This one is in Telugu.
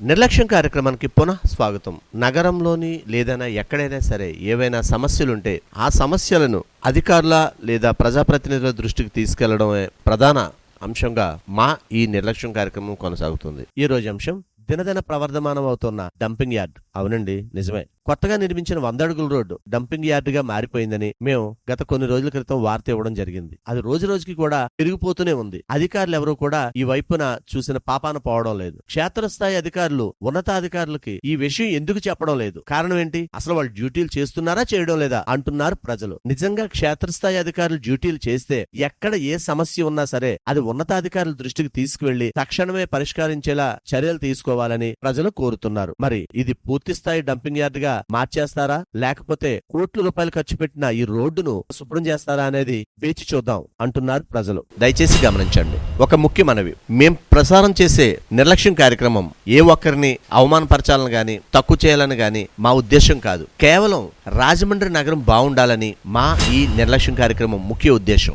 నిర్లక్ష్యం కార్యక్రమానికి పునః స్వాగతం. నగరంలోని లేదైనా ఎక్కడైనా సరే ఏవైనా సమస్యలుంటే ఆ సమస్యలను అధికారుల లేదా ప్రజాప్రతినిధుల దృష్టికి తీసుకెళ్ళడమే ప్రధాన అంశంగా మా ఈ నిర్లక్ష్యం కార్యక్రమం కొనసాగుతుంది. ఈ రోజు అంశం దినదిన ప్రవర్ధమానం అవుతున్న డంపింగ్ యార్డ్. అవునండి నిజమే. కొత్తగా నిర్మించిన వంద అడుగుల రోడ్డు డంపింగ్ యార్డ్గా మారిపోయిందని మేము గత కొన్ని రోజుల క్రితం వార్త ఇవ్వడం జరిగింది. అది రోజు రోజుకి కూడా పెరిగిపోతూనే ఉంది. అధికారులు ఎవరూ కూడా ఈ వైపున చూసిన పాపాన పోవడం లేదు. క్షేత్రస్థాయి అధికారులు ఉన్నతాధికారులకి ఈ విషయం ఎందుకు చెప్పడం లేదు? కారణం ఏంటి? అసలు వాళ్ళు డ్యూటీలు చేస్తున్నారా చేయడం లేదా అంటున్నారు ప్రజలు. నిజంగా క్షేత్రస్థాయి అధికారులు డ్యూటీలు చేస్తే ఎక్కడ ఏ సమస్య ఉన్నా సరే అది ఉన్నతాధికారుల దృష్టికి తీసుకువెళ్ళి తక్షణమే పరిష్కరించేలా చర్యలు తీసుకోవాలని ప్రజలు కోరుతున్నారు. మరి ఇది పూర్తి స్థాయి డంపింగ్ యార్డ్ గా మార్చేస్తారా? లేకపోతే కోట్ల రూపాయలు ఖర్చు పెట్టిన ఈ రోడ్డును శుభ్రం చేస్తారా అనేది వేచి చూద్దాం అంటున్నారు ప్రజలు. దయచేసి గమనించండి. ఒక ముఖ్య మనవి. మేం ప్రసారం చేసే నిర్లక్ష్యం కార్యక్రమం ఏ ఒక్కరిని అవమానపరచాలని గాని తక్కువ చేయాలని గాని మా ఉద్దేశం కాదు. కేవలం రాజమండ్రి నగరం బాగుండాలని మా ఈ నిర్లక్ష్యం కార్యక్రమం ముఖ్య ఉద్దేశం